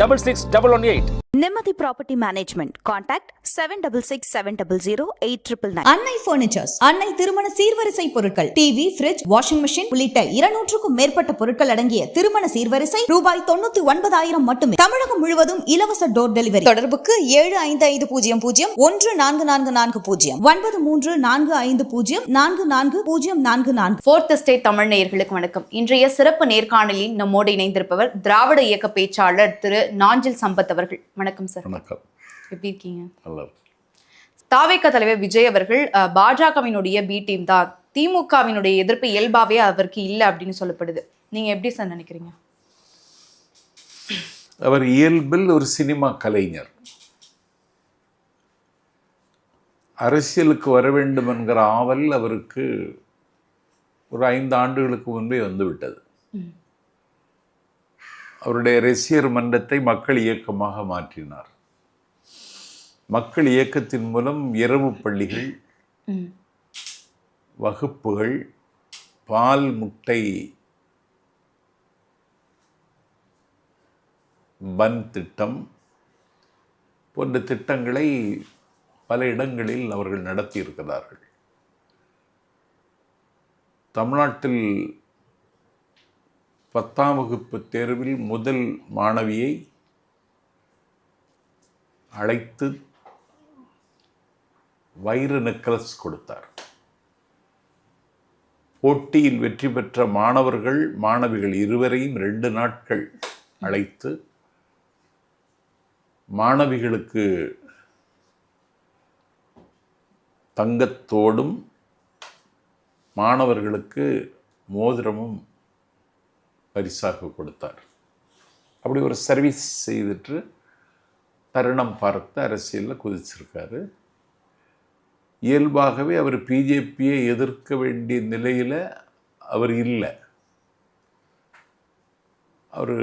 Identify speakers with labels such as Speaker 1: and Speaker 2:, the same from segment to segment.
Speaker 1: double six double one eight
Speaker 2: Nimmathi property management contact seven double six seven double zero eight triple nine
Speaker 3: Annai furnitures Annai திருமண சீர்வரிசை பொருட்கள் TV fridge washing machine உள்ளிட்ட இருநூற்றுக்கும் மேற்பட்ட பொருட்கள் அடங்கிய திருமண சீர்வரிசை ரூபாய் தொண்ணூத்தி ஒன்பதாயிரம் மட்டுமே. தமிழகம் முழுவதும் இலவச டோர் டெலிவரி தொடர்புக்கு ஏழு ஐந்து ஐந்து பூஜ்ஜியம் பூஜ்ஜியம் ஒன்று நான்கு நான்கு நான்கு பூஜ்ஜியம். ஒன்பது மூன்று நான்கு ஐந்து பூஜ்ஜியம் நான்கு நான்கு பூஜ்ஜியம் நான்கு நான்கு.
Speaker 4: ஃபோர்த் ஸ்டேட் தமிழ் நேயர்களுக்கு வணக்கம். இன்றைய சிறப்பு நேர்காணலில் நம்மோடு இணைந்திருப்பவர் திராவிட இயக்க பேச்சாளர் திரு நாஞ்சில் சம்பத் அவர்கள். வணக்கம் சார்
Speaker 5: வணக்கம்.
Speaker 4: எப்படி இருக்கீங்க?
Speaker 5: நல்லா இருக்கு.
Speaker 4: தாவேக தலைவர் விஜய் அவர்கள் பாஜகவினுடைய பி டீம் தான். திமுகவினுடைய எதிர்ப்பு இயல்பாவே அவருக்கு இல்லை அப்படின்னு சொல்லப்படுது. நீங்க எப்படி சார் நினைக்கிறீங்க?
Speaker 5: அவர் இயல்பில் ஒரு சினிமா கலைஞர். அரசியலுக்கு வர வேண்டும் என்கிற ஆவல் அவருக்கு ஒரு ஐந்து ஆண்டுகளுக்கு முன்பே வந்துவிட்டது. அவருடைய ரசிகர் மன்றத்தை மக்கள் இயக்கமாக மாற்றினார். மக்கள் இயக்கத்தின் மூலம் இரவு பள்ளிகள் வகுப்புகள் பால் முட்டை பன் திட்டம் போன்ற திட்டங்களை பல இடங்களில் அவர்கள் நடத்தியிருக்கிறார்கள். தமிழ்நாட்டில் பத்தாம் வகுப்பு தேர்வில் முதல் மாணவியை அழைத்து வைர நெக்லஸ் கொடுத்தார். போட்டியில் வெற்றி பெற்ற மாணவர்கள் மாணவிகள் இருவரையும் ரெண்டு நாட்கள் அழைத்து மாணவிகளுக்கு தங்கத்தோடும் மாணவர்களுக்கு மோதிரமும் பரிசாக கொடுத்தார். அப்படி ஒரு சர்வீஸ் செய்துட்டு தருணம் பார்த்து அரசியலில் குதிச்சிருக்காரு. இயல்பாகவே அவர் பிஜேபியை எதிர்க்க வேண்டிய நிலையில் அவர் இல்லை. அவர்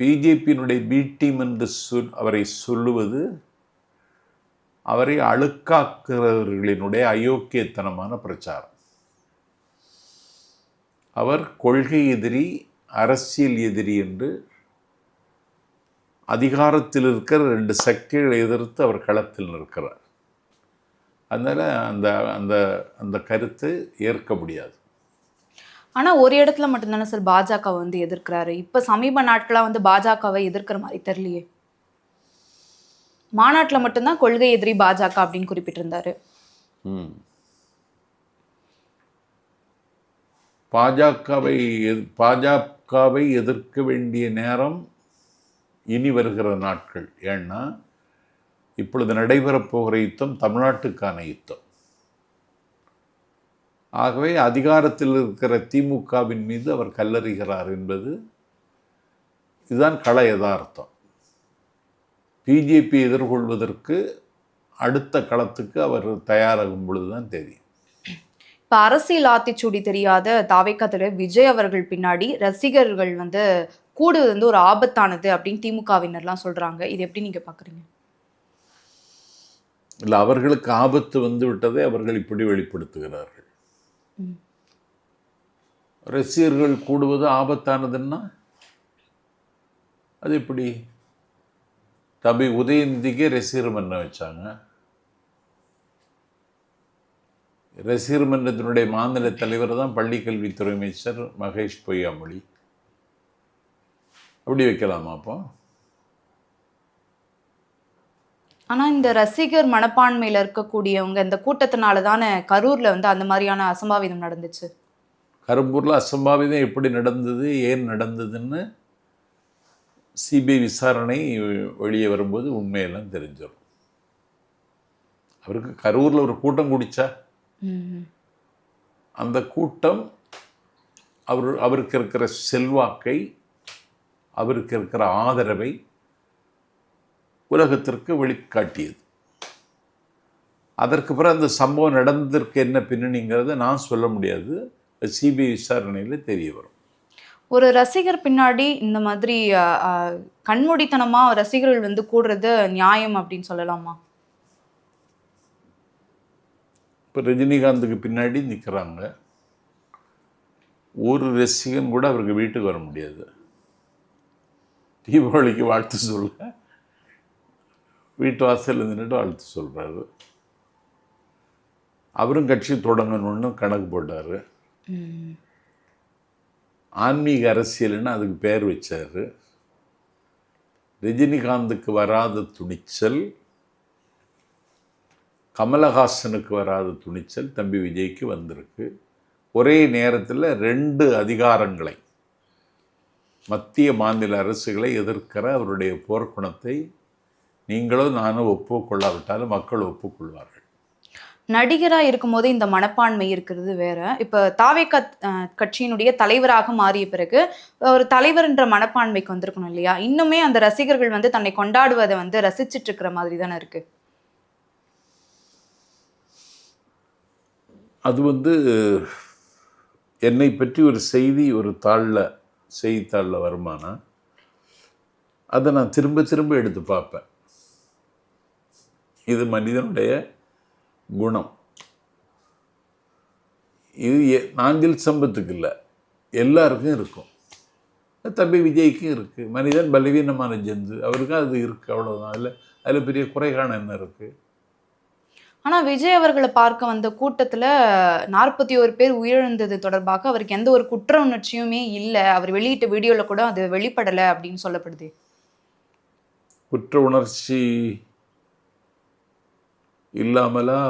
Speaker 5: பிஜேபியினுடைய பி டீம் என்று சொல் அவரை சொல்லுவது அவரை அழுக்காக்குறவர்களினுடைய அயோக்கியத்தனமான பிரச்சாரம். அவர் கொள்கை எதிரி அரசியல் எதிரி என்று அதிகாரத்தில் இருக்கிற ரெண்டு சக்திகளை எதிர்த்து அவர் களத்தில் நிற்கிறார். அதனால் அந்த அந்த அந்த கருத்து ஏற்க முடியாது.
Speaker 4: ஆனா ஒரு இடத்துல மட்டும்தானே சார் பாஜக வந்து எதிர்க்கிறாரு? இப்ப சமீப நாட்களா வந்து பாஜகவை எதிர்க்கிற மாதிரி தெரியலையே. மாநாட்டுல மட்டும்தான் கொள்கை எதிரி பாஜக அப்படின்னு குறிப்பிட்டிருந்தாரு.
Speaker 5: ம். பாஜகவை பாஜகவை எதிர்க்க வேண்டிய நேரம் இனி வருகிற நாட்கள். ஏன்னா இப்பொழுது நடைபெறப்போகிற யுத்தம் தமிழ்நாட்டுக்கான யுத்தம். ஆகவே அதிகாரத்தில் இருக்கிற திமுகவின் மீது அவர் கல்லறிகிறார் என்பது இதுதான் கள யதார்த்தம். பிஜேபி எதிர்கொள்வதற்கு அடுத்த களத்துக்கு அவர் தயாராகும் பொழுதுதான் தெரியும்.
Speaker 4: இப்ப அரசியல் ஆத்திச்சூடி தெரியாத தாவேக்கா தலைவர் விஜய் அவர்கள் பின்னாடி ரசிகர்கள் வந்து கூடுவது வந்து ஒரு ஆபத்தானது அப்படின்னு திமுகவினர்லாம் சொல்றாங்க. இது எப்படி நீங்க பாக்குறீங்க?
Speaker 5: இல்லை அவர்களுக்கு ஆபத்து வந்து விட்டதை அவர்கள் இப்படி வெளிப்படுத்துகிறார்கள். ரசிகர்கள் கூடுவது ஆபத்தானதுன்னா அது எப்படி? தம்பி உதயநிதிக்கே ரசிகர் மன்றம் வச்சாங்க. ரசிகர் மன்றத்தினுடைய மாநில தலைவர் தான் பள்ளிக்கல்வித்துறை அமைச்சர் மகேஷ் பொய்யாமொழி. அப்படி வைக்கலாமா அப்போ?
Speaker 4: ஆனா இந்த ரசிகர் மனப்பான்மையில இருக்கக்கூடியவங்க இந்த கூட்டத்தினால தானே கரூர்ல வந்து அந்த மாதிரியான அசம்பாவிதம் நடந்துச்சு?
Speaker 5: கரும்பூரில் அசம்பாவிதம் எப்படி நடந்தது ஏன் நடந்ததுன்னு சிபிஐ விசாரணை வெளியே வரும்போது உண்மையெல்லாம் தெரிஞ்சிடும். அவருக்கு கரூரில் ஒரு கூட்டம் குடிச்சா. அந்த கூட்டம் அவர் அவருக்கு இருக்கிற செல்வாக்கை அவருக்கு இருக்கிற ஆதரவை உலகத்திற்கு வெளிக்காட்டியது. அதற்கு பிறகு அந்த சம்பவம் நடந்ததற்கு என்ன பின்னணிங்கிறத நான் சொல்ல முடியாது. சிபிஐ விசாரணையில் தெரிய வரும்.
Speaker 4: ஒரு ரசிகர் பின்னாடி இந்த மாதிரி அஹ், அஹ், கண்மூடித்தனமா ரசிகர்கள் வந்து கூடுறது நியாயம் அப்படின்னு சொல்லலாமா?
Speaker 5: இப்போ ரஜினிகாந்துக்கு பின்னாடி நிற்கிறாங்க ஒரு ரசிகன் கூட அவருக்கு வீட்டுக்கு வர முடியாது. தீபாவளிக்கு வாழ்த்து சொல்ல. வீட்டு வாசல் நின்றுட்டு வாழ்த்து சொல்கிறாரு அவரும் கட்சி தொடங்கணும்னு கணக்கு போட்டார். ஆன்மீக அரசியல்னு அதுக்கு பேர் வச்சார். ரஜினிகாந்துக்கு வராத துணிச்சல் கமலஹாசனுக்கு வராத துணிச்சல் தம்பி விஜய்க்கு வந்திருக்கு. ஒரே நேரத்தில் ரெண்டு அதிகாரங்களை மத்திய மாநில அரசுகளை எதிர்க்கிற அவருடைய போர்க்குணத்தை நீங்களும் நானும் ஒப்புக்கொள்ளாவிட்டாலும் மக்கள் ஒப்புக்கொள்வார்கள்.
Speaker 4: நடிகராக இருக்கும்போது இந்த மனப்பான்மை இருக்கிறது வேற. இப்போ தாவே கட்சியினுடைய தலைவராக மாறிய பிறகு ஒரு தலைவர்ன்ற மனப்பான்மைக்கு வந்திருக்கணும் இல்லையா? இன்னுமே அந்த ரசிகர்கள் வந்து தன்னை கொண்டாடுவதை வந்து ரசிச்சிட்டு இருக்கிற மாதிரி தானே இருக்குது
Speaker 5: அது வந்து என்னை பற்றி ஒரு செய்தி ஒரு தாளில் செய்தித்தாளில் வருமானா? அதை நான் திரும்ப திரும்ப எடுத்து பார்ப்பேன். இது மனிதனுடைய குணம். இது எ- சம்பத்துக்கு இல்லை. எல்லாருக்கும் இருக்கும். தம்பி விஜய்க்கும் இருக்குது மனிதன் பலவீனமான ஜந்து. அவருக்கும் அது இருக்குது அவ்வளோதான் அதில் அதில் பெரிய குறைகாணம் என்ன இருக்குது
Speaker 4: ஆனால் விஜய் அவர்களை பார்க்க வந்த கூட்டத்தில் நாற்பத்தி ஒரு பேர் உயிரிழந்தது தொடர்பாக அவருக்கு எந்த ஒரு குற்ற உணர்ச்சியுமே இல்லை. அவர் வெளியிட்ட வீடியோவில் கூட அது வெளிப்படலை அப்படின்னு சொல்லப்படுது.
Speaker 5: குற்ற உணர்ச்சி இல்லாமலா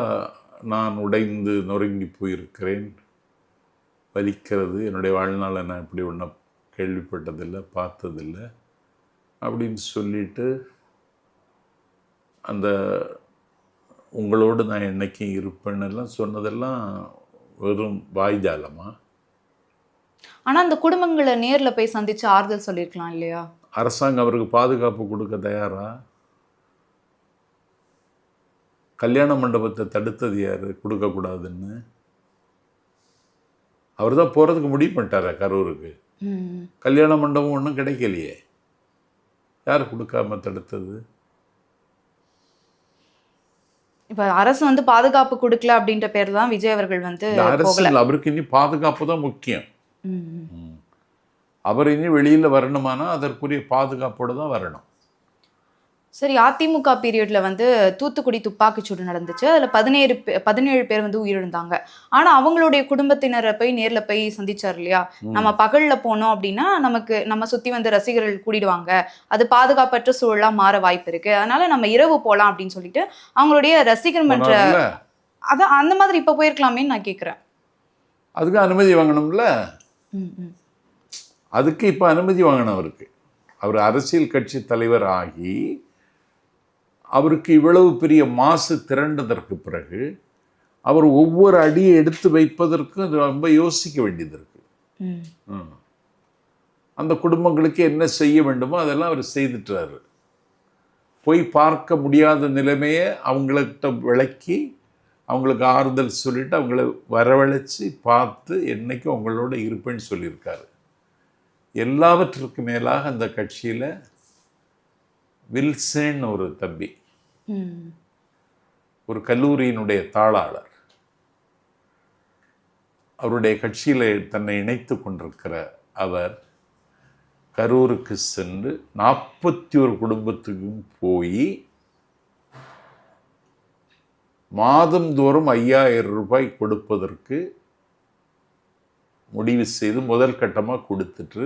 Speaker 5: நான் உடைந்து நொறுங்கி போயிருக்கிறேன். வலிக்கிறது என்னுடைய வாழ்நாளில் நான் இப்படி ஒன்றும் கேள்விப்பட்டதில்லை பார்த்ததில்லை அப்படின்னு சொல்லிட்டு அந்த உங்களோடு நான் என்னைக்கும் இருப்பேன்னு எல்லாம் சொன்னதெல்லாம் வெறும் வாய்ஜாலமா?
Speaker 4: ஆனா அந்த குடும்பங்களை நேர்ல போய் சந்திச்சு ஆறுதல் சொல்லியிருக்கலாம் இல்லையா?
Speaker 5: அரசாங்கம் அவருக்கு பாதுகாப்பு கொடுக்க தயாரா? கல்யாண மண்டபத்தை தடுத்தது யார்? கொடுக்கக்கூடாதுன்னு? அவர் தான் போகிறதுக்கு முடிவு பண்ணிட்டாரா கரூருக்கு. கல்யாண மண்டபம் ஒன்றும் கிடைக்கலையே. யார் கொடுக்காம தடுத்தது?
Speaker 4: இப்ப அரசு வந்து பாதுகாப்பு கொடுக்கல அப்படின்ற பேர்ல தான் விஜய் அவர்கள் வந்து
Speaker 5: அரசியல் அவருக்கு இனி பாதுகாப்பு தான் முக்கியம். அவர் இனி வெளியில் வரணுமானா அதற்குரிய பாதுகாப்போடு தான் வரணும்.
Speaker 4: சரி அதிமுக பீரியட்ல வந்து தூத்துக்குடி துப்பாக்கிச்சூடு நடந்துச்சு. அதுல பதினேழு பதினேழு பேர் வந்து உயிரிழந்தாங்க. ஆனா அவங்களுடைய குடும்பத்தினரை போய் நேர்ல போய் சந்திச்சார் இல்லையா? நம்ம பகல்ல போனோம் அப்படின்னா நமக்கு நம்ம சுத்தி வந்து ரசிகர்கள் கூடிடுவாங்க. அது பாதுகாப்பற்ற சூழலா மாற வாய்ப்பு இருக்கு. அதனால நம்ம இரவு போலாம் அப்படின்னு சொல்லிட்டு அவங்களுடைய ரசிகர் மன்ற அதான் அந்த மாதிரி இப்ப போயிருக்கலாமேன்னு நான் கேக்குறேன்.
Speaker 5: அதுக்கு அனுமதி வாங்கணும்ல. அதுக்கு இப்போ அனுமதி வாங்கணும் அவருக்கு அவர் அரசியல் கட்சி தலைவர் ஆகி அவருக்கு இவ்வளவு பெரிய மாசு திரண்டதற்கு பிறகு அவர் ஒவ்வொரு அடியை எடுத்து வைப்பதற்கும் ரொம்ப யோசிக்க வேண்டியது இருக்கு. அந்த குடும்பங்களுக்கு என்ன செய்ய வேண்டுமோ அதெல்லாம் அவர் செய்துட்டாரு போய் பார்க்க முடியாத நிலைமையை அவங்கள்ட்ட விளக்கி அவங்களுக்கு ஆறுதல் சொல்லிட்டு அவங்கள வரவழைச்சு பார்த்து என்னைக்கும் உங்களோட இருப்பேன்னு சொல்லியிருக்காரு எல்லாவற்றுக்கு மேலாக அந்த கட்சியில் வில்சன் ஒரு தம்பி. ஒரு கல்லூரியினுடைய தாளாளர். அவருடைய கட்சியில் தன்னை இணைத்து கொண்டிருக்கிற அவர் கரூருக்கு சென்று நாற்பத்தி ஒரு குடும்பத்துக்கும் போய் மாதந்தோறும் ஐயாயிரம் ரூபாய் கொடுப்பதற்கு முடிவு செய்து முதல் கட்டமாக கொடுத்துட்டு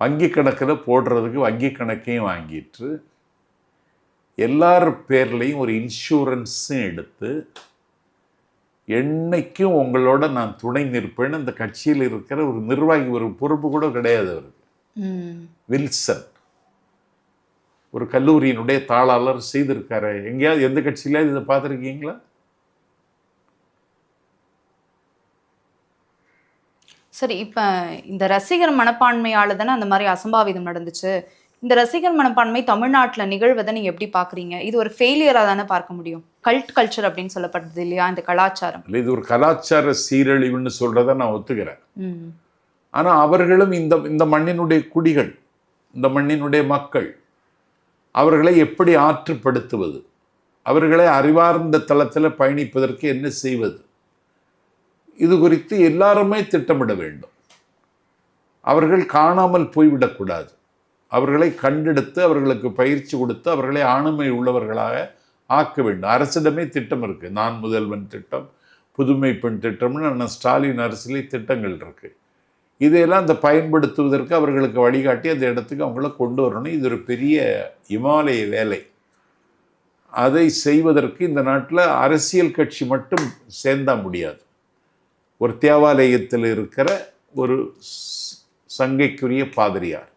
Speaker 5: வங்கி கணக்கில் போடுறதுக்கு வங்கி கணக்கையும் வாங்கிட்டு எல்லார் பேர்லேயும் ஒரு இன்சூரன்ஸும் எடுத்து என்னைக்கும் உங்களோட நான் துணை நிற்பேன்னு அந்த கட்சியில் இருக்கிற ஒரு நிர்வாகி ஒரு பொறுப்பு கூட கிடையாது அவருக்கு. வில்சன். ஒரு கல்லூரியினுடைய தாளாளர் செய்திருக்காரு. எங்கேயாவது எந்த கட்சியிலாவது இதை பார்த்துருக்கீங்களா?
Speaker 4: சரி இப்ப இந்த ரசிகர் மனப்பான்மையால தானே அந்த மாதிரி அசம்பாவிதம் நடந்துச்சு. இந்த ரசிகர் மனப்பான்மை தமிழ்நாட்டுல நிகழ்வதை நீங்க எப்படி பாக்குறீங்க? இது ஒரு ஃபெயிலியரா தானே பார்க்க முடியும். கல்ட் கல்ச்சர் அப்படின்னு சொல்லப்படுது இல்லையா? இந்த கலாச்சாரம்.
Speaker 5: இல்லை இது ஒரு கலாச்சார சீரழிவுன்னு சொல்கிறத நான் ஒத்துக்கிறேன். ஆனால் அவர்களும் இந்த இந்த மண்ணினுடைய குடிகள் இந்த மண்ணினுடைய மக்கள் அவர்களை எப்படி ஆற்றுப்படுத்துவது? அவர்களை அறிவார்ந்த தளத்தில் பயணிப்பதற்கு என்ன செய்வது? இது குறித்து எல்லாருமே திட்டமிட வேண்டும். அவர்கள் காணாமல் போய்விடக்கூடாது. அவர்களை கண்டெடுத்து அவர்களுக்கு பயிற்சி கொடுத்து அவர்களை ஆளுமை உள்ளவர்களாக ஆக்க வேண்டும். அரசிடமே திட்டம் இருக்குது நான் முதல்வன் திட்டம் புதுமை பெண் திட்டம்னு அண்ணன் ஸ்டாலின் அரசிலே திட்டங்கள் இருக்குது இதையெல்லாம் அந்த பயன்படுத்துவதற்கு அவர்களுக்கு வழிகாட்டி அந்த இடத்துக்கு அவங்கள கொண்டு வரணும். இது ஒரு பெரிய இமாலய வேலை. அதை செய்வதற்கு இந்த நாட்டில் அரசியல் கட்சி மட்டும் சேர்ந்தா முடியாது. ஒரு தேவாலயத்தில் இருக்கிற ஒரு சங்கைக்குரிய பாதிரியார்.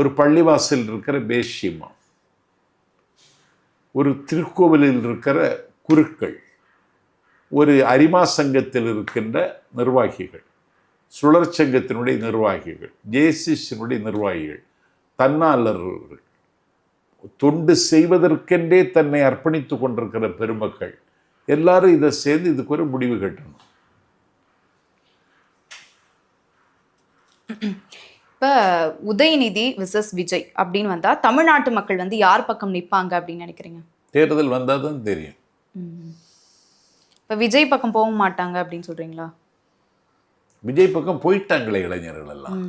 Speaker 5: ஒரு பள்ளிவாசல் இருக்கிற பேஷிமா. ஒரு திருக்கோவிலில் இருக்கிற குருக்கள். ஒரு அரிமா சங்கத்தில் இருக்கின்ற நிர்வாகிகள். சுழற் சங்கத்தினுடைய நிர்வாகிகள். ஜேசிஸினுடைய நிர்வாகிகள். தன்னாளர்கள். தொண்டு செய்வதற்கென்றே தன்னை அர்ப்பணித்துக் கொண்டிருக்கிற பெருமக்கள். எல்லாரும் இதை சேர்ந்து இதுக்கு ஒரு முடிவு கட்டணும்.
Speaker 4: இப்ப உதயநிதி விசஸ் விஜய் அப்படின்னு வந்தா தமிழ்நாட்டு மக்கள் வந்து யார் பக்கம் நிப்பாங்க அப்படின்னு நினைக்கிறீங்க?
Speaker 5: தேர்தல் வந்தால் தான் தெரியும்
Speaker 4: இப்ப விஜய் பக்கம் போக மாட்டாங்க அப்படின்னு சொல்றீங்களா?
Speaker 5: விஜய் பக்கம் போயிட்டாங்களே இளைஞர்கள் எல்லாம்.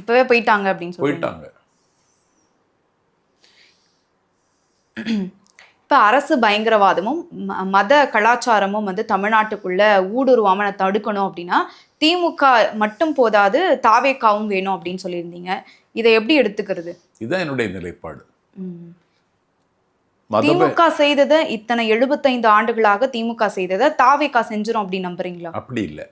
Speaker 4: இப்பவே போயிட்டாங்க அப்படின்னு
Speaker 5: போயிட்டாங்க.
Speaker 4: இப்ப அரசு பயங்கரவாதமும் மத கலாச்சாரமும் வந்து தமிழ்நாட்டுக்குள்ள ஊடுருவாம நான் தடுக்கணும் அப்படின்னா திமுக மட்டும் போதாது தாவேக்காவும் வேணும் அப்படின்னு சொல்லியிருந்தீங்க. இதை எப்படி எடுத்துக்கிறது?
Speaker 5: இதுதான் என்னுடைய நிலைப்பாடு.
Speaker 4: திமுக செய்ததை இத்தனை எழுபத்தைந்து ஆண்டுகளாக திமுக செய்ததை தாவேக்கா செஞ்சிரும் அப்படின்னு நம்புறீங்களா?
Speaker 5: அப்படி இல்லை.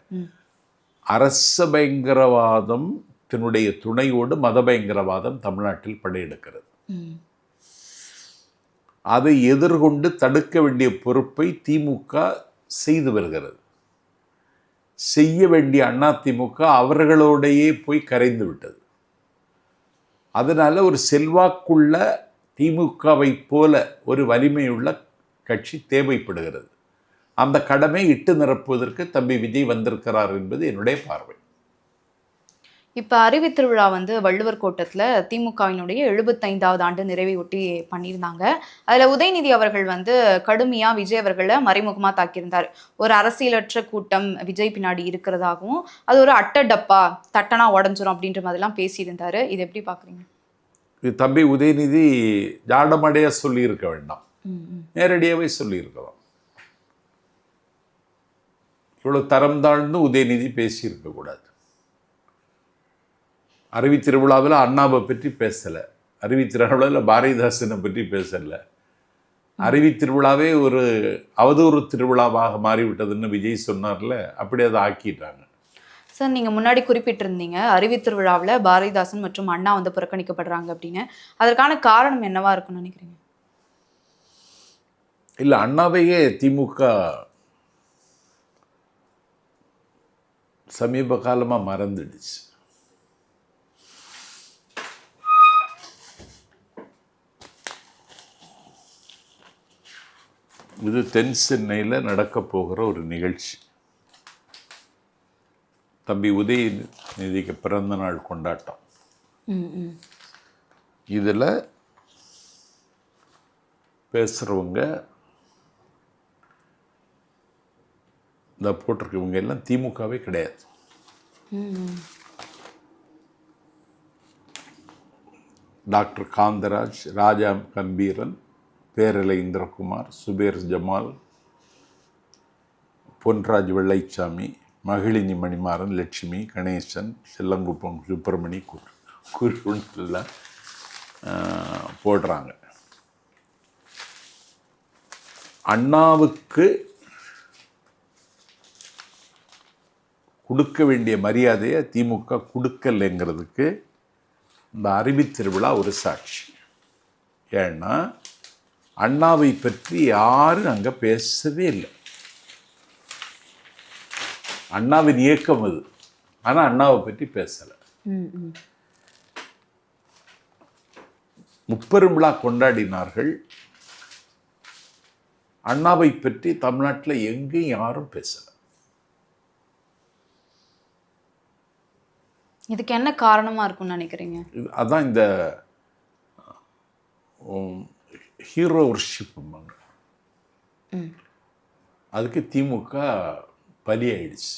Speaker 5: அரச பயங்கரவாதம் தன்னுடைய துணையோடு மத பயங்கரவாதம் தமிழ்நாட்டில் படையெடுக்கிறது. அதை எதிர்கொண்டு தடுக்க வேண்டிய பொறுப்பை திமுக செய்து வருகிறது. செய்ய வேண்டிய அதிமுக அவர்களோடையே போய் கரைந்து விட்டது. அதனால் ஒரு செல்வாக்குள்ள திமுகவை போல ஒரு வலிமையுள்ள கட்சி தேவைப்படுகிறது. அந்த கடமை இட்டு நிரப்புவதற்கு தம்பி விஜய் வந்திருக்கிறார் என்பது என்னுடைய பார்வை.
Speaker 4: இப்ப அறிவி திருவிழா வந்து வள்ளுவர் கோட்டத்துல திமுகவினுடைய எழுபத்தைந்தாவது ஆண்டு நிறைவை ஒட்டி பண்ணியிருந்தாங்க. அதுல உதயநிதி அவர்கள் வந்து கடுமையா விஜய் அவர்களை மறைமுகமா தாக்கியிருந்தார். ஒரு அரசியலற்ற கூட்டம் விஜய் பின்னாடி இருக்கிறதாகவும் அது ஒரு அட்டை டப்பா தட்டனா உடஞ்சிரும் அப்படின்ற மாதிரிலாம் பேசியிருந்தாரு. இது எப்படி பாக்குறீங்க?
Speaker 5: இது தம்பி உதயநிதி ஜாடமடையா சொல்லியிருக்க வேண்டாம். நேரடியாகவே சொல்லியிருக்கலாம். இவ்வளோ தரம் தாழ்ந்து உதயநிதி பேசியிருக்க கூடாது. அருவி திருவிழாவில் அண்ணாவை பற்றி பேசலை. அருவி திருவிழாவில் பாரதிதாசனை பற்றி பேசலை. அருவி திருவிழாவே ஒரு அவதூறு திருவிழாவாக மாறிவிட்டதுன்னு விஜய் சொன்னார்ல அப்படி அதை ஆக்கிட்டாங்க.
Speaker 4: சார் நீங்க முன்னாடி குறிப்பிட்டிருந்தீங்க அறிவி திருவிழாவில் பாரதிதாசன் மற்றும் அண்ணா வந்து புறக்கணிக்கப்படுறாங்க அப்படின்னு. அதற்கான காரணம் என்னவா இருக்கும்னு நினைக்கிறீங்க?
Speaker 5: இல்லை அண்ணாவையே திமுக சமீப காலமாக மறந்துடுச்சு. இது தென் சென்னையில் நடக்க போகிற ஒரு நிகழ்ச்சி. தம்பி உதயநிதிக்கு பிறந்த நாள் கொண்டாட்டம். இதில் பேசுகிறவங்க இந்த போட்டிருக்கவங்க எல்லாம் திமுகவே கிடையாது. டாக்டர் காந்தராஜ் ராஜா கம்பீரன் பேரலை இந்திரகுமார் சுபேர் ஜமால் பொன்ராஜ் வெள்ளைச்சாமி மகிழினி மணிமாறன் லட்சுமி கணேசன் செல்லங்குப்பம் சுப்பிரமணி குரு குருன்னு போடுறாங்க. அண்ணாவுக்கு கொடுக்க வேண்டிய மரியாதையை திமுக கொடுக்கலைங்கிறதுக்கு இந்த அறிவித் திருவிழா ஒரு சாட்சி. ஏன்னா அண்ணாவை பற்றி யாரும் அங்கே பேசவே இல்லை. அண்ணாவின் இயக்கம் அது. ஆனால் அண்ணாவை பற்றி பேசலை. முப்பெரும் விழா கொண்டாடினார்கள். அண்ணாவை பற்றி தமிழ்நாட்டில் எங்கேயும் யாரும் பேசலை.
Speaker 4: இதுக்கு என்ன காரணமா இருக்கும்னு நினைக்கிறீங்க?
Speaker 5: அதான் இந்த ஹீரோ ஒர்ஷிப்பும்பாங்க அதுக்கு திமுக பலியாயிடுச்சு.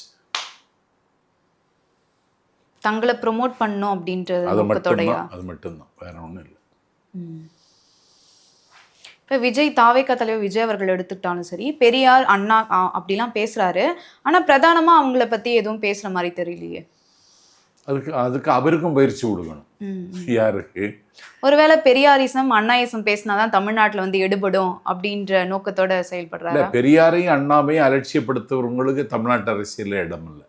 Speaker 4: தங்களை ப்ரொமோட் பண்ணணும் அப்படின்றது
Speaker 5: அது மட்டும்தான் அது மட்டும்தான். வேற ஒன்றும் இல்லை.
Speaker 4: இப்போ விஜய் தாவேக்கா தலைவர் விஜய் அவர்கள் எடுத்துக்கிட்டாலும் சரி பெரியார் அண்ணா அப்படிலாம் பேசுறாரு. ஆனா பிரதானமா அவங்கள பத்தி எதுவும் பேசுற மாதிரி தெரியலையே.
Speaker 5: அதுக்கு அதுக்கு அவருக்கும் பயிற்சி கொடுக்கணும். யாருக்கு
Speaker 4: ஒருவேளை பெரியாரிசம் அண்ணாயிசம் பேசினாதான் தமிழ்நாட்டுல வந்து எடுபடும் அப்படின்ற நோக்கத்தோட செயல்படுறாரு?
Speaker 5: பெரியாரையும் அண்ணாவையும் அலட்சியப்படுத்துறவங்களுக்கு தமிழ்நாட்டு அரசியலில் இடம் இல்லை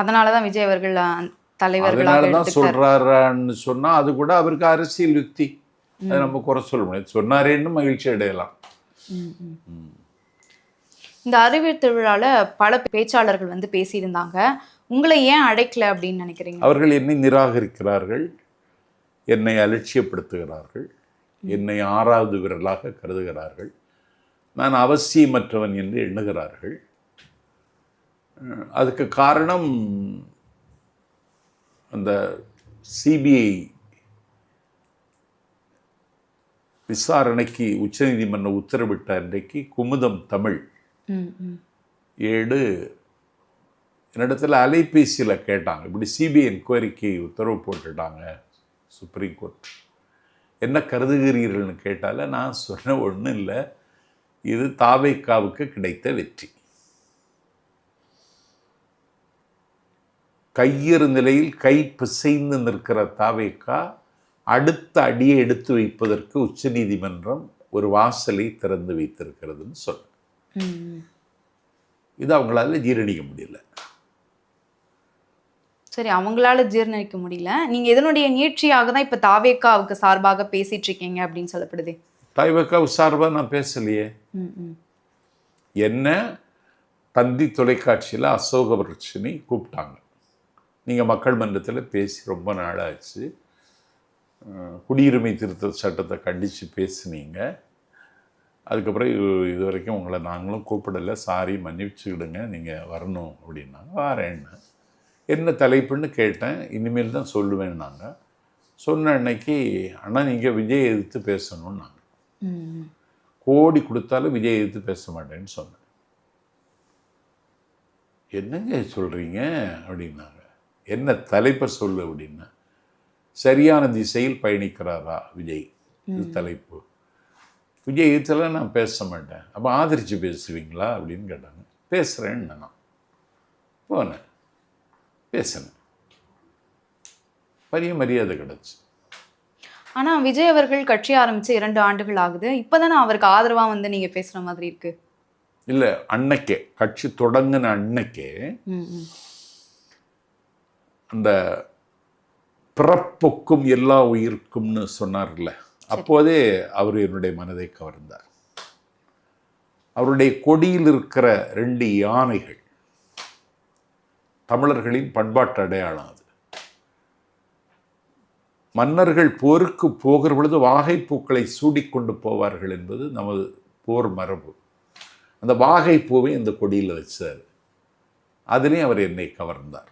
Speaker 4: அதனாலதான் விஜய் அவர்கள் தலைவர்களாக
Speaker 5: தான் சொல்றாரான்னு சொன்னா அது கூட அவருக்கு அரசியல் யுக்தி. அதை நம்ம குறை சொல்ல முடியாது. சொன்னாரேன்னு மகிழ்ச்சி அடையலாம்.
Speaker 4: இந்த அறிவியல் திருவிழால பல பேச்சாளர்கள் வந்து பேசியிருந்தாங்க. உங்களை ஏன் அழைக்கல அப்படின்னு நினைக்கிறீங்க?
Speaker 5: அவர்கள் என்னை நிராகரிக்கிறார்கள். என்னை அலட்சியப்படுத்துகிறார்கள். என்னை ஆறாவது விரலாக கருதுகிறார்கள். நான் அவசியமற்றவன் என்று எண்ணுகிறார்கள். அதுக்கு காரணம் அந்த சிபிஐ விசாரணைக்கு உச்சநீதிமன்றம் உத்தரவிட்ட அன்றைக்கு குமுதம் தமிழ் ஏடு என்னிடத்துல அலைபேசியில் கேட்டாங்க. இப்படி சிபிஐ என்கொயரிக்கு உத்தரவு போட்டுட்டாங்க சுப்ரீம் கோர்ட் என்ன கருதுகிறீர்கள்னு கேட்டால நான் சொன்ன ஒன்றும் இல்லை. இது தாவைக்காவுக்கு கிடைத்த வெற்றி. கையிறு நிலையில் கை பிசைந்து நிற்கிற தாவைக்கா அடுத்த அடியை எடுத்து வைப்பதற்கு உச்சநீதிமன்றம் ஒரு வாசலை திறந்து வைத்திருக்கிறதுன்னு சொன்னேன் இது அவங்களால ஜீரணிக்க முடியல.
Speaker 4: சரி அவங்களால ஜீர்ணிக்க முடியல. நீங்க இதனுடைய நீட்சியாக தான் இப்ப தாவேக்காவுக்கு சார்பாக பேசிட்டு இருக்கீங்க அப்படின்னு சொல்லப்படுது.
Speaker 5: தாய்வக்கா சார்பாக நான் பேசலையே. என்ன தந்தி தொலைக்காட்சியில் அசோகவர்ஷினி கூப்பிட்டாங்க. நீங்கள் மக்கள் மன்றத்தில் பேசி ரொம்ப நாளாச்சு. குடியுரிமை திருத்த சட்டத்தை கண்டித்து பேசுனீங்க. அதுக்கப்புறம் இது இது வரைக்கும் உங்களை நாங்களும் கூப்பிடலை. சாரி மன்னிச்சுக்கிடுங்க நீங்கள் வரணும் அப்படின்னாங்க வரேன்னு என்ன தலைப்புன்னு கேட்டேன். இனிமேல் தான் சொல்லுவேன்னாங்க சொன்ன அன்னைக்கு அண்ணா நீங்கள் விஜய் எதிர்த்து பேசணும்னாங்க. கோடி கொடுத்தாலும் விஜய் எதிர்த்து பேச மாட்டேன்னு சொன்னேன். என்னங்க சொல்கிறீங்க அப்படின்னாங்க. என்ன தலைப்பை சொல்லு அப்படின்னா சரியான திசையில் பயணிக்கிறாரா விஜய்? இது தலைப்பு. விஜய் எதிர்த்தெல்லாம் நான் பேச மாட்டேன். அப்போ ஆதரித்து பேசுவீங்களா அப்படின்னு கேட்டாங்க. பேசுகிறேன்னு நான் போனேன். பேசினேன். பெரிய மரியாதை கிடச்சி.
Speaker 4: ஆனா விஜய் அவர்கள் கட்சி ஆரம்பிச்சு இரண்டு ஆண்டுகள் ஆகுது. இப்பதானே அவருக்கு ஆதரவா வந்து நீங்க பேசுற மாதிரி இருக்கு?
Speaker 5: இல்லை அன்னைக்கே. கட்சி தொடங்கின அன்னைக்கே. அந்த பிறப்புக்கும் எல்லா உயிருக்கும்னு சொன்னார்ல. அப்போதே அவர் என்னுடைய மனதை கவர்ந்தார். அவருடைய கொடியில் இருக்கிற ரெண்டு யானைகள் தமிழர்களின் பண்பாட்டு அடையாளம் அது. மன்னர்கள் போருக்கு போகிற பொழுது வாகைப்பூக்களை சூடிக்கொண்டு போவார்கள் என்பது நமது போர் மரபு. அந்த வாகைப்பூவை இந்த கொடியில் வச்சார். அதிலே அவர் என்னை கவர்ந்தார்.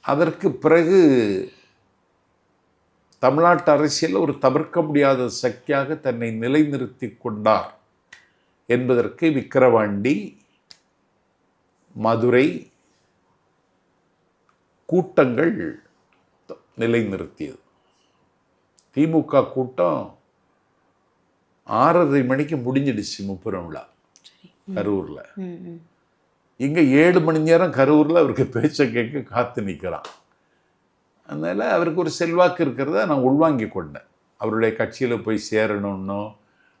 Speaker 5: அதற்கு பிறகு தமிழ்நாட்டு அரசியலில் ஒரு தவிர்க்க முடியாத சக்தியாக தன்னை நிலைநிறுத்தி கொண்டார் என்பதற்கு விக்கிரவாண்டி மதுரை கூட்டங்கள் நிலைநிறுத்தியது. திமுக கூட்டம் ஆறரை மணிக்கு முடிஞ்சிடுச்சு முப்புரம் விழா கரூரில். இங்கே ஏழு மணி நேரம் கரூரில் அவருக்கு பேச்சை கேட்க காத்து நிற்கிறான் அதனால் அவருக்கு ஒரு செல்வாக்கு இருக்கிறத நான் உள்வாங்கி கொண்டேன். அவருடைய கட்சியில் போய் சேரணும்னோ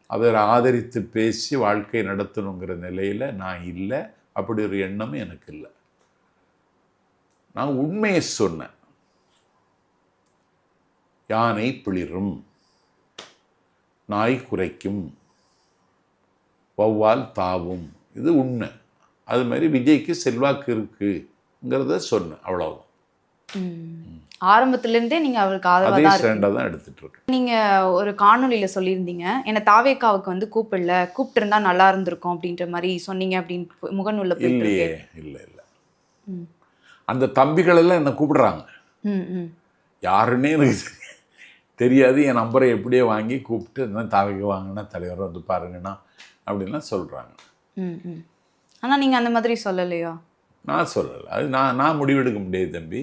Speaker 5: அவரை ஆதரித்து பேசி வாழ்க்கை நடத்தணுங்கிற நிலையில் நான் இல்லை. அப்படி ஒரு எண்ணமும் எனக்கு இல்லை. நான் உண்மையை சொன்னேன். யானை பிளிரும் நாய் குறைக்கும் வௌவால் தாவும். இது உண்மை. அது மாதிரி விஜய்க்கு செல்வாக்கு இருக்குங்கிறத சொன்னேன் அவ்வளோதான்
Speaker 4: ம். ஆரம்பத்துல இருந்தே நீங்க அவருக்கு ஆதரவா
Speaker 5: அதே
Speaker 4: தான்
Speaker 5: ஸ்டாண்டாக தான் எடுத்துட்டு இருக்கேன்
Speaker 4: நீங்க ஒரு காணொளியில சொல்லியிருந்தீங்க. என்னை தாவேக்காவுக்கு வந்து கூப்பிடல. கூப்பிட்டு இருந்தா நல்லா இருந்திருக்கும் அப்படின்ற மாதிரி சொன்னீங்க அப்படின்னு முகநூல்ல
Speaker 5: இல்லையே. இல்லை இல்லை. அந்த தம்பிகள் எல்லாம் என்னை கூப்பிடுறாங்க. யாருன்னே எனக்கு தெரி- தெரியாது. என் நம்பரை எப்படியோ வாங்கி கூப்பிட்டு இந்த தாவைக்கு வாங்கினா தலைவர் வந்து பாருங்கண்ணா அப்படின்லாம் சொல்கிறாங்க
Speaker 4: ம் ம். ஆனா நீங்க அந்த மாதிரி சொல்லலையா?
Speaker 5: நான் சொல்லலை. அது நான் நான் முடிவெடுக்க முடியாது தம்பி.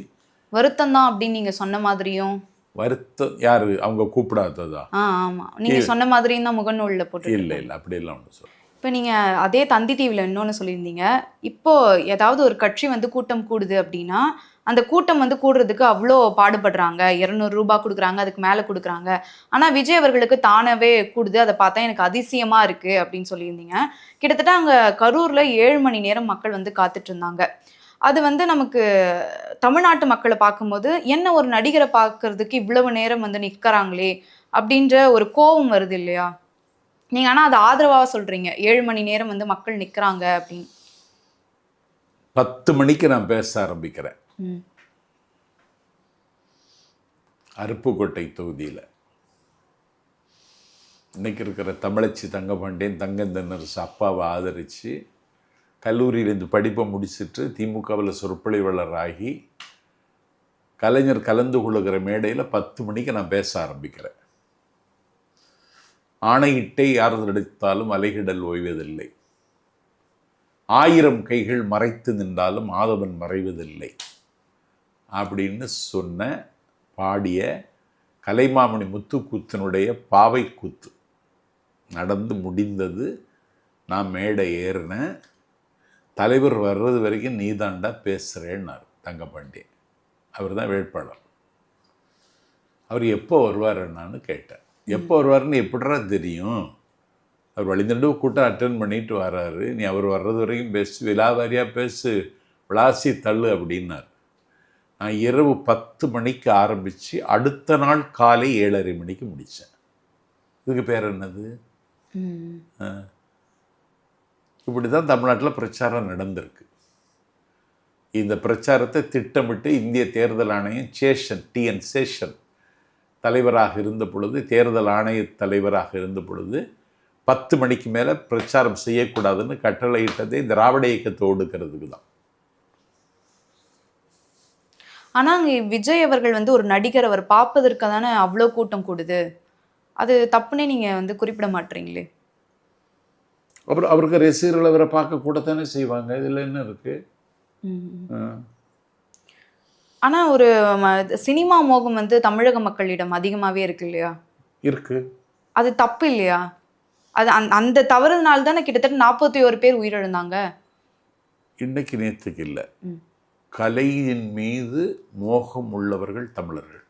Speaker 4: வருத்தம் தான் அப்படின்னு நீங்க சொன்ன மாதிரியும்.
Speaker 5: வருத்தம் யார்? அவங்க கூப்பிடாததா?
Speaker 4: ஆ ஆமா. நீங்க சொன்ன மாதிரியும் தான் முகநூல்ல போட்டு
Speaker 5: இல்லை இல்லை அப்படியெல்லாம் ஒன்று சொல்ல
Speaker 4: இப்போ நீங்க அதே தந்தி டிவியில் இன்னொன்று சொல்லியிருந்தீங்க. இப்போ ஏதாவது ஒரு கட்சி வந்து கூட்டம் கூடுது அப்படின்னா அந்த கூட்டம் வந்து கூடுறதுக்கு அவ்வளோ பாடுபடுறாங்க. இரநூறு ரூபாய் கொடுக்குறாங்க அதுக்கு மேலே கொடுக்குறாங்க. ஆனால் விஜய் அவர்களுக்கு தானாகவே கூடுது. அதை பார்த்தா எனக்கு அதிசயமாக இருக்குது அப்படின்னு சொல்லியிருந்தீங்க. கிட்டத்தட்ட அங்கே கரூரில் ஏழு மணி நேரம் மக்கள் வந்து காத்துட்டு இருந்தாங்க. அது வந்து நமக்கு தமிழ்நாட்டு மக்களை பார்க்கும்போது என்ன ஒரு நடிகரை பார்க்கறதுக்கு இவ்வளவு நேரம் வந்து நிற்கிறாங்களே அப்படின்ற ஒரு கோபம் வருது இல்லையா? நீங்க ஆனா அது ஆதரவா சொல்றீங்க. ஏழு மணி நேரம் வந்து மக்கள் நிக்கிறாங்க அப்படின்னு.
Speaker 5: பத்து மணிக்கு நான் பேச ஆரம்பிக்கிறேன். அருப்புக்கோட்டை தொகுதியில். இன்னைக்கு இருக்கிற தமிழச்சி தங்கபாண்டியன் தங்கந்தன்னரசு அப்பாவை ஆதரித்து கல்லூரியிலேருந்து படிப்பை முடிச்சிட்டு திமுகவில் சொற்பொழிவாளராகி கலைஞர் கலந்து கொள்ளுகிற மேடையில் பத்து மணிக்கு நான் பேச ஆரம்பிக்கிறேன். ஆணையிட்டே யார் நடித்தாலும் அலைகிடல் ஓய்வதில்லை. ஆயிரம் கைகள் மறைத்து நின்றாலும் ஆதவன் மறைவதில்லை அப்படின்னு சொன்ன பாடிய கலைமாமணி முத்துக்கூத்தினுடைய பாவை கூத்து நடந்து முடிந்தது நான் மேடை ஏறினேன். தலைவர் வர்றது வரைக்கும் நீதாண்டா பேசுகிறேன்னார் தங்கப்பாண்டியன் அவர் தான் வேட்பாளர். அவர் எப்போ வருவார் என்னான்னு கேட்டேன். எப்போ வருவாருன்னு எப்படிடா தெரியும்? அவர் வழிந்தண்டு கூட்டம் அட்டன் பண்ணிட்டு வராரு. நீ அவர் வர்றது வரைக்கும் பேசு விலாவாரியாக பேசு விளாசி தள்ளு அப்படின்னார். நான் இரவு பத்து மணிக்கு ஆரம்பித்து அடுத்த நாள் காலை ஏழரை மணிக்கு முடித்தேன் இதுக்கு பேர் என்னது? இப்படி தான் தமிழ்நாட்டில் பிரச்சாரம் நடந்திருக்கு. இந்த பிரச்சாரத்தை திட்டமிட்டு இந்திய தேர்தல் ஆணையம் சேஷன் டிஎன் சேஷன் தலைவராக இருந்த பொழுது தேர்தல் ஆணைய தலைவராக இருந்த பொழுது பத்து மணிக்கு மேலே பிரச்சாரம் செய்யக்கூடாதுன்னு கட்டளையிட்டதே திராவிட இயக்கத்தை ஒடுக்கிறதுக்கு தான்.
Speaker 4: ஆனால் அங்கே விஜய் அவர்கள் வந்து ஒரு நடிகர் அவர் பார்ப்பதற்கு தானே அவ்வளோ கூட்டம் கூடுது. அது தப்புனே நீங்கள் வந்து குறிப்பிட மாட்டீங்களே?
Speaker 5: அப்புறம் அவருக்கு ரசிகர்கள் அவரை பார்க்க கூட தானே செய்வாங்க. இதில் என்ன இருக்கு? ஆ.
Speaker 4: ஆனா ஒரு சினிமா மோகம் வந்து தமிழக மக்களிடம் அதிகமாவே இருக்கு இல்லையா?
Speaker 5: இருக்கு.
Speaker 4: அது தப்பு இல்லையா? அது அந்த அந்த தவறுனால தானே கிட்டத்தட்ட நாற்பத்தி ஒரு பேர் உயிரிழந்தாங்க?
Speaker 5: இன்னைக்கு நேற்றுக்கு இல்லை. கலையின் மீது மோகம் உள்ளவர்கள் தமிழர்கள்.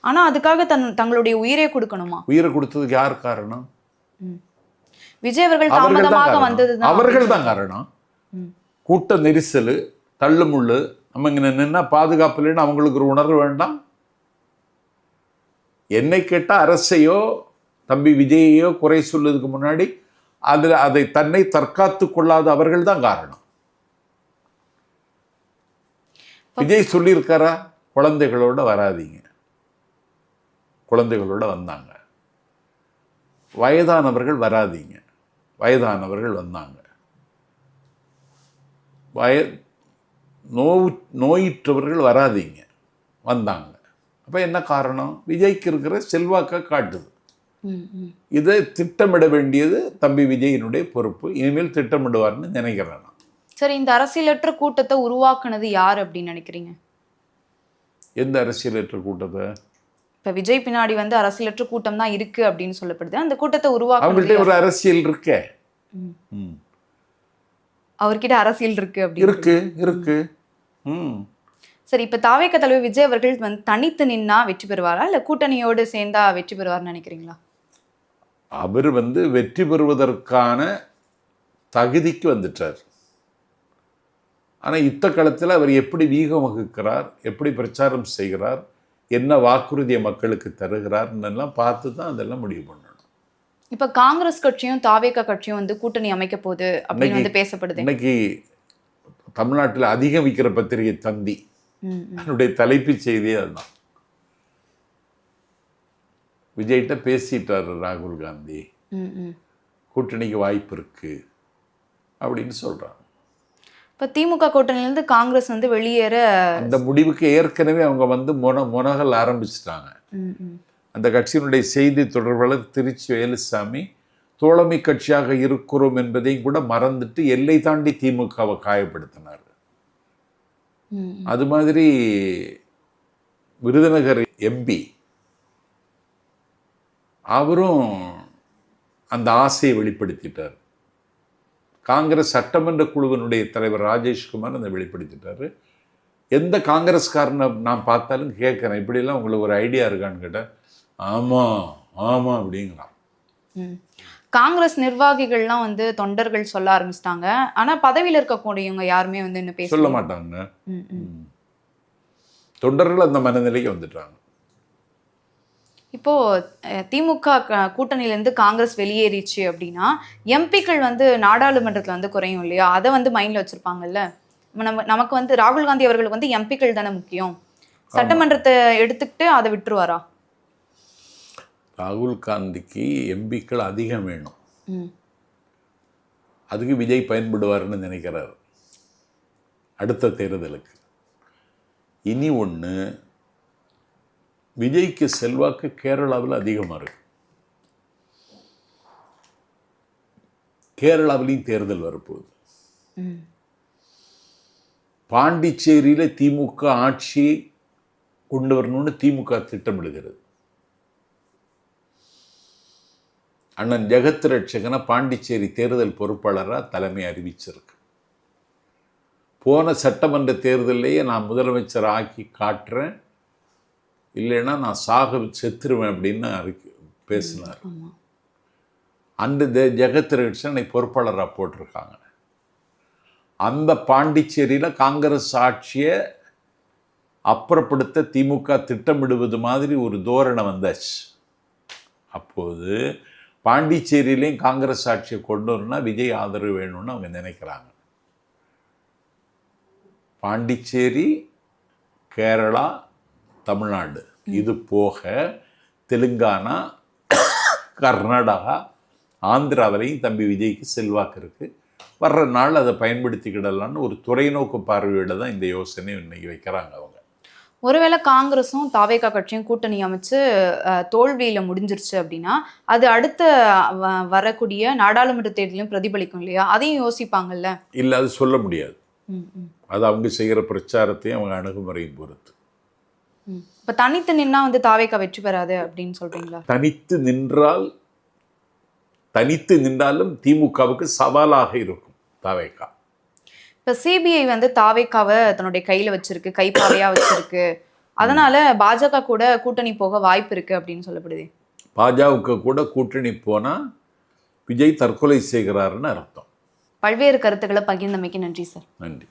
Speaker 4: ஆனா அதுக்காக தன் தங்களுடைய உயிரே கொடுக்கணுமா?
Speaker 5: உயிரை கொடுத்ததுக்கு யார் காரணம்?
Speaker 4: விஜய் அவர்கள் தாமதமாக
Speaker 5: காரணம்.
Speaker 4: வந்ததுதான்.
Speaker 5: அவர்கள் தான் காரணம். கூட்ட நெரிசல் தள்ளுமுள்ளு நம்ம இங்கே நின்னா பாதுகாப்பு இல்லைன்னு அவங்களுக்கு ஒரு உணர்வு வேண்டாம். என்னை கேட்டால் அரசையோ தம்பி விஜயையோ குறை சொல்லுறதுக்கு முன்னாடி அதில் அதை தன்னை தற்காத்து கொள்ளாத அவர்கள் தான் காரணம் விஜய் சொல்லியிருக்காரா? குழந்தைகளோட வராதீங்க. குழந்தைகளோட வந்தாங்க. வயதானவர்கள் வராதீங்க. வயதானவர்கள் வந்தாங்க. வய நோவு நோயிற்றவர்கள் வராதீங்க. வந்தாங்க. அப்போ என்ன காரணம்? விஜய்க்கு இருக்கிற செல்வாக்கை காட்டுது. இதை திட்டமிட வேண்டியது தம்பி விஜயினுடைய பொறுப்பு. இனிமேல் திட்டமிடுவார்னு நினைக்கிறேன் நான்.
Speaker 4: சரி இந்த அரசியலற்ற கூட்டத்தை உருவாக்குனது யார் அப்படின்னு நினைக்கிறீங்க?
Speaker 5: எந்த அரசியலற்ற கூட்டத்தை?
Speaker 4: இப்ப விஜய் பின்னாடி வந்து அரசியலற்ற கூட்டம் தான் இருக்கு அப்படின்னு சொல்லப்படுது. அந்த கூட்டத்தை உருவாக்குனது
Speaker 5: அவங்கள்ட்ட? ஒரு அரசியல் இருக்கே.
Speaker 4: அவர்கிட்ட அரசியல் இருக்கு அப்படின்னு
Speaker 5: இருக்கு இருக்கு.
Speaker 4: சரி இப்ப தாவேக்க தலைவர் விஜய் அவர்கள் வந்து தனித்து நின்னா வெற்றி பெறுவாரா? இல்ல கூட்டணியோடு சேர்ந்தா வெற்றி பெறுவார்னு நினைக்கிறீங்களா?
Speaker 5: அவர் வந்து வெற்றி பெறுவதற்கான தகுதிக்கு வந்துட்டார். ஆனால் யுத்த காலத்தில் அவர் எப்படி வீகம் வகுக்கிறார் எப்படி பிரச்சாரம் செய்கிறார் என்ன வாக்குறுதியை மக்களுக்கு தருகிறார்னெல்லாம் பார்த்து தான் அதெல்லாம் முடிவு பண்ணணும்.
Speaker 4: இப்ப காங்கிரஸ் கட்சியும் தாவேக்கா கட்சியும் வந்து கூட்டணி அமைக்க போகுது அப்படின்னு வந்து பேசப்படுது.
Speaker 5: இன்னைக்கு தமிழ்நாட்டில் அதிகம் விற்கிற பத்திரிகை தந்தி. என்னுடைய தலைப்புச் செய்தியே அதுதான். விஜய்கிட்ட பேசிட்டாரு ராகுல் காந்தி. கூட்டணிக்கு வாய்ப்பு இருக்கு அப்படின்னு சொல்றாங்க.
Speaker 4: இப்ப திமுக கூட்டணியிலிருந்து காங்கிரஸ் வந்து வெளியேற
Speaker 5: அந்த முடிவுக்கு ஏற்கனவே அவங்க வந்து முன முனகல் ஆரம்பிச்சிட்டாங்க. அந்த கட்சியினுடைய செய்தி தொடர்பாளர் திருச்சி வேலுசாமி தோழமை கட்சியாக இருக்கிறோம் என்பதையும் கூட மறந்துட்டு எல்லை தாண்டி திமுகவை காயப்படுத்தினார். அது மாதிரி விருதுநகர் எம்பி அவரும் அந்த ஆசையை வெளிப்படுத்திட்டார். காங்கிரஸ் சட்டமன்ற குழுவினுடைய தலைவர் ராஜேஷ்குமார் அதை வெளிப்படுத்திட்டாரு. எந்த காங்கிரஸ்காரனை நான் பார்த்தாலும் கேட்குறேன் இப்படிலாம் உங்களுக்கு ஒரு ஐடியா இருக்கான்னு கேட்டேன் ஆமாம் ஆமாம் அப்படிங்கிறான்.
Speaker 4: ம். காங்கிரஸ் நிர்வாகிகள்லாம் வந்து தொண்டர்கள் சொல்ல ஆரம்பிச்சிட்டாங்க. ஆனா பதவியில இருக்கக்கூடியவங்க யாருமே வந்து இன்னும் பேச
Speaker 5: சொல்ல மாட்டாங்க. தொண்டர்கள் அந்த மனநிலைக்கு வந்துட்டாங்க.
Speaker 4: இப்போ அஹ், திமுக கூட்டணியிலேருந்து காங்கிரஸ் வெளியேறிச்சு அப்படின்னா எம்பிக்கள் வந்து நாடாளுமன்றத்துல வந்து குறையும் இல்லையா? அதை வந்து மைண்ட்ல வச்சிருப்பாங்கல்ல? நம்ம நமக்கு வந்து ராகுல் காந்தி அவர்களுக்கு வந்து எம்பிக்கள் தானே முக்கியம். சட்டமன்றத்தை எடுத்துக்கிட்டு அதை விட்டுருவாரா?
Speaker 5: ராகுல் காந்திக்கு எம்பிக்கள் அதிகம் வேணும். அதுக்கு விஜய் பயன்படுவார்னு நினைக்கிறார். அடுத்த தேர்தலுக்கு. இனி ஒன்று விஜய்க்கு செல்வாக்கு கேரளாவில் அதிகமாக இருக்கு. கேரளாவிலையும் தேர்தல் வரப்போகுது. பாண்டிச்சேரியில் திமுக ஆட்சியை கொண்டு வரணும்னு திமுக திட்டமிடுகிறது. அண்ணன் ஜெகத் ரட்சகனை பாண்டிச்சேரி தேர்தல் பொறுப்பாளராக தலைமை அறிவிச்சிருக்கு. போன சட்டமன்ற தேர்தலையே நான் முதலமைச்சர் ஆக்கி காட்டுறேன். இல்லைன்னா நான் சாக செத்துருவேன் அப்படின்னு அறிக்கை பேசினார். அந்த ஜெகத் ரட்சகனை பொறுப்பாளராக போட்டிருக்காங்க. அந்த பாண்டிச்சேரியில் காங்கிரஸ் ஆட்சியை அப்புறப்படுத்த திமுக திட்டமிடுவது மாதிரி ஒரு தோரணை வந்தாச்சு. அப்போது பாண்டிச்சேரியிலையும் காங்கிரஸ் ஆட்சியை கொண்டு வரணும்னா விஜய் ஆதரவு வேணும்னு அவங்க நினைக்கிறாங்க. பாண்டிச்சேரி கேரளா தமிழ்நாடு. இது போக தெலுங்கானா கர்நாடகா ஆந்திராவிலையும் தம்பி விஜய்க்கு செல்வாக்கு இருக்குது வர்ற நாள் அதை பயன்படுத்திக்கிடலான்னு ஒரு துறைநோக்கு பார்வையோட தான் இந்த யோசனை இன்னைக்கு வைக்கிறாங்க அவங்க.
Speaker 4: ஒருவேளை காங்கிரஸும் தாவேகா கட்சியும் கூட்டணி அமைச்சு தோல்வியில முடிஞ்சிருச்சு அப்படின்னா அது அடுத்த வரக்கூடிய நாடாளுமன்ற தேர்தலையும் பிரதிபலிக்கும் இல்லையா? அதையும் யோசிப்பாங்கல்ல?
Speaker 5: இல்லை அது சொல்ல முடியாது. அது அவங்க செய்கிற பிரச்சாரத்தையும் அவங்க அணுகுமுறையும் பொறுத்து.
Speaker 4: இப்ப தனித்து நின்னா வந்து தாவேகா வெற்றி பெறாது அப்படின்னு சொல்றீங்களா?
Speaker 5: தனித்து நின்றால் தனித்து நின்றாலும் திமுகவுக்கு சவாலாக இருக்கும் தாவேக்கா.
Speaker 4: இப்ப சிபிஐ வந்து தாவேக்காவை தன்னுடைய கையில வச்சிருக்கு கைப்பாவையா வச்சிருக்கு. அதனால பாஜக கூட கூட்டணி போக வாய்ப்பு இருக்கு அப்படின்னு சொல்லப்படுது.
Speaker 5: பாஜகவுக்கு கூட கூட்டணி போனால் விஜய் தற்கொலை செய்கிறாருன்னு அர்த்தம்.
Speaker 4: பல்வேறு கருத்துக்களை பகிர்ந்தமைக்கு நன்றி சார்.
Speaker 5: நன்றி.